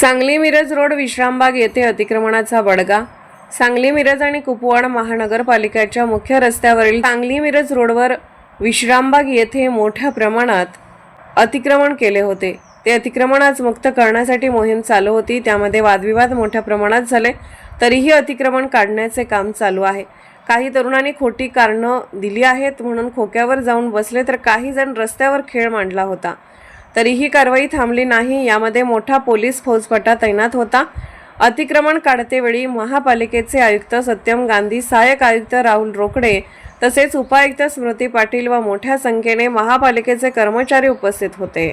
Sangli Miraj road Vishrambag येथे अतिक्रमणाचा बडगा सांगली मिरज आणि कुपवाड महानगरपालिकेच्या मुख्य रस्त्यावरील सांगली मिरज रोडवर विश्रामबाग येथे मोठ्या प्रमाणात अतिक्रमण केले होते. ते अतिक्रमण आज मुक्त करण्यासाठी मोहीम चालू होती. त्यामध्ये वादविवाद मोठ्या प्रमाणात झाले. तरीही अतिक्रमण काढण्याचे काम चालू आहे. काही तरुणांनी खोटी कारणं दिली आहेत. म्हणून खोक्यावर जाऊन बसले तर काही जण रस्त्यावर खेळ मांडला होता. तरीही कारवाई थांबली नाही. यामध्ये मोठा पोलीस फौजफाटा तैनात होता. अतिक्रमण काढतेवेळी महापालिकेचे आयुक्त सत्यम गांधी सहाय्यक आयुक्त राहुल रोकडे तसेच उपायुक्त स्मृती पाटील व मोठ्या संख्येने महापालिकेचे कर्मचारी उपस्थित होते.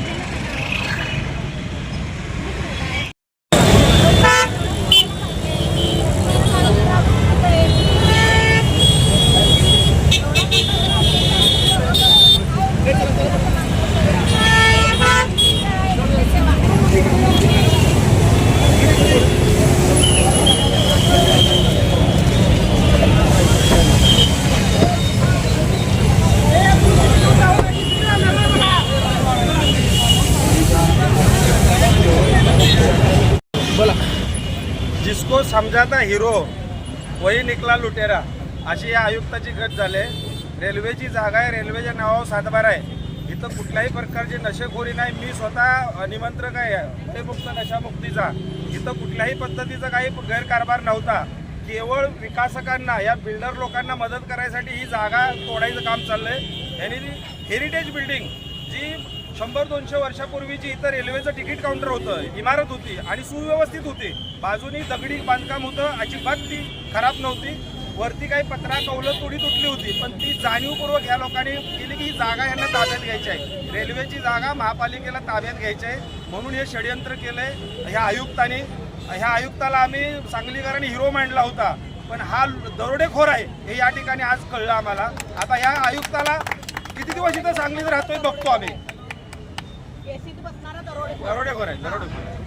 जिसको समजाता हिरो वही निकला लुटेरा. अशी या आयुक्ताची गट झाले. रेल्वेची जागा आहे रेल्वेच्या नावावर सातबारा आहे. इथं कुठल्याही प्रकारची नशेखोरी नाही. मी स्वतः निमंत्रक आहे. मुक्त नशामुक्तीचा. इथं कुठल्याही पद्धतीचा काही गैरकारभार नव्हता. केवळ विकासकांना या बिल्डर लोकांना मदत करायसाठी ही जागा तोडायचं काम चाललंय. यांनी हेरिटेज बिल्डिंग जी शंभर दोनशे वर्षापूर्वीची इथं रेल्वेचं तिकीट काउंटर होतं इमारत होती आणि सुव्यवस्थित होती. बाजूनी दगडी बांधकाम होतं. अजिबात ती खराब नव्हती. वरती काही पत्रा कौलं तोडी तुटली होती पण ती जाणीवपूर्वक ह्या लोकांनी केली की ही जागा यांना ताब्यात घ्यायची आहे. रेल्वेची जागा महापालिकेला ताब्यात घ्यायची आहे. म्हणून हे षडयंत्र केलंय. ह्या आयुक्ताने ह्या आयुक्ताला आम्ही सांगलीकरांनी हिरो मांडला होता. पण हा दरोडेखोर आहे हे या ठिकाणी आज कळलं आम्हाला. आता ह्या आयुक्ताला किती दिवस इथं सांगलीत राहतोय बघतो आम्ही. दरोडेखोर. आहे दरोडेखोर